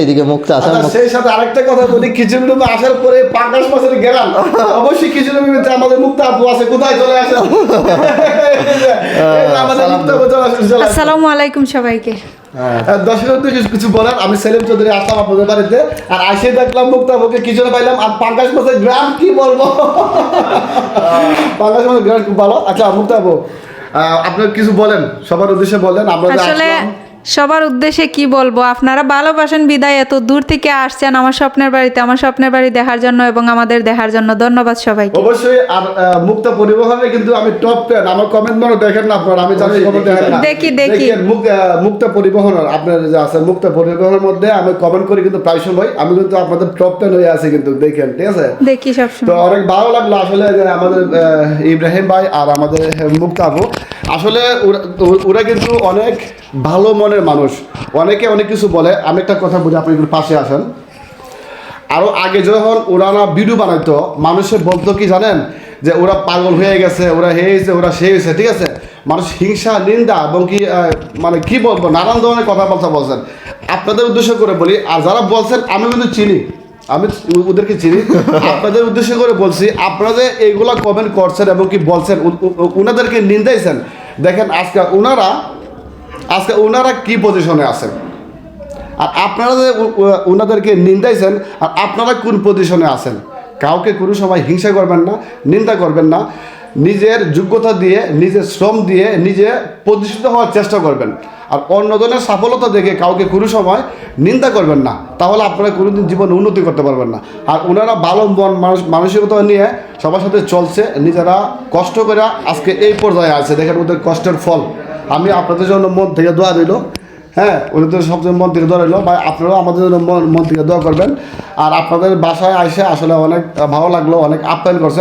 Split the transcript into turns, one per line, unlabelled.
এইদিকে মুক্তা আসার
আচ্ছা, সেই সাথে আরেকটা কথা বলি খিচুড়ি আসার পরে পাঙ্গাস মাছের গেলাম। অবশ্যই খিচুড়ি আমাদের মুক্তা আপু আছে কোথায় চলে আসে।
আসসালামু আলাইকুম সবাইকে।
দর্শক কিছু বলার আমি সেলিম চৌধুরী আসলাম আপনাদের বাড়িতে আর আসে দেখলাম মুক্তা আপুকে খিচুড়ি পাইলাম আর পাঙ্গাস মাছের গ্রাম কি বলব? মাছের গ্রাম খুব ভালো। আচ্ছা মুক্তা আপু আপনার কিছু বলেন সবার উদ্দেশ্যে বলেন আমরা
আসলে সবার উদ্দেশ্যে কি বলব? আপনারা ভালোবাসেন বিদায় এত দূর থেকে আসছেন আমার স্বপ্নের বাড়িতে আমার স্বপ্নের বাড়ি দেখার জন্য এবং আমাদের দেখার জন্য ধন্যবাদ সবাইকে।
অবশ্যই আর মুক্তা পরিবহনে কিন্তু আমি টপ টেন আমার কমেন্ট মনে দেখেন না আপনারা আমি জানি কমেন্ট দেখেন না।
দেখি, দেখি।
মুক্তা পরিবহন আপনার যে আছে মুক্তা পরিবহনের মধ্যে আমি কমেন্ট করি কিন্তু প্রায় সময়। আমি কিন্তু আপনাদের টপ টেন হয়ে আছি কিন্তু দেখেন ঠিক আছে?
দেখি
সব
তো
অনেক ভালো লাগল আসলে যে আমাদের ইব্রাহিম ভাই আর আমাদের মুক্তা আপু। আসলে ওরা কিন্তু অনেক ভালো মনের মানুষ। অনেকে অনেক কিছু বলে। আমি একটা কথা বলি, আপনি একটু পাশে আসেন। আরও আগে যখন ওরা না ভিডিও বানাইতো, মানুষের বলতো কি জানেন? যে ওরা পাগল হয়ে গেছে, ওরা হে হয়েছে, ওরা সে হয়েছে, ঠিক আছে? মানুষ হিংসা, নিন্দা এবং কি মানে কি বলব, নানান ধরনের কথাবার্তা বলছেন। আপনাদের উদ্দেশ্য করে বলি, আর যারা বলছেন, আমি কিন্তু চিনি। আমি ওদেরকে চিনি। আপনাদের উদ্দেশ্য করে বলছি, আপনারা যে এইগুলা কমেন্ট করছেন এবং কি বলছেন ওনাদেরকে নিন্দাইছেন। দেখেন, আজকে ওনারা আজকে ওনারা কি পজিশনে আছেন? আর আপনারা যে ওনাদেরকে নিন্দাইছেন, আর আপনারা কোন পজিশনে আছেন? কাউকে কোনো সময় হিংসা করবেন না, নিন্দা করবেন না। নিজের যোগ্যতা দিয়ে, নিজের শ্রম দিয়ে, নিজে প্রতিষ্ঠিত হওয়ার চেষ্টা করবেন। আর অন্যজনের সফলতা দেখে কাউকে কোনো সময় নিন্দা করবেন না। তাহলে আপনারা কোনোদিন জীবনে উন্নতি করতে পারবেন না। আর ওনারা ভালো, মন, মানুষ, মানসিকতা নিয়ে সবার সাথে চলছে, নিজেরা কষ্ট করে আজকে এই পর্যায়ে আছে। দেখেন ওদের কষ্টের ফল। আমি আপনাদের জন্য মন থেকে দোয়া দিল হ্যাঁ ওদের সবচেয়ে মন থেকে দোয়া রইল। বা আপনারাও আমাদের জন্য মন মন থেকে দোয়া করবেন। আর আপনাদের বাসায় আসে আসলে অনেক ভালো লাগল, অনেক আপ্যায়ন করছে।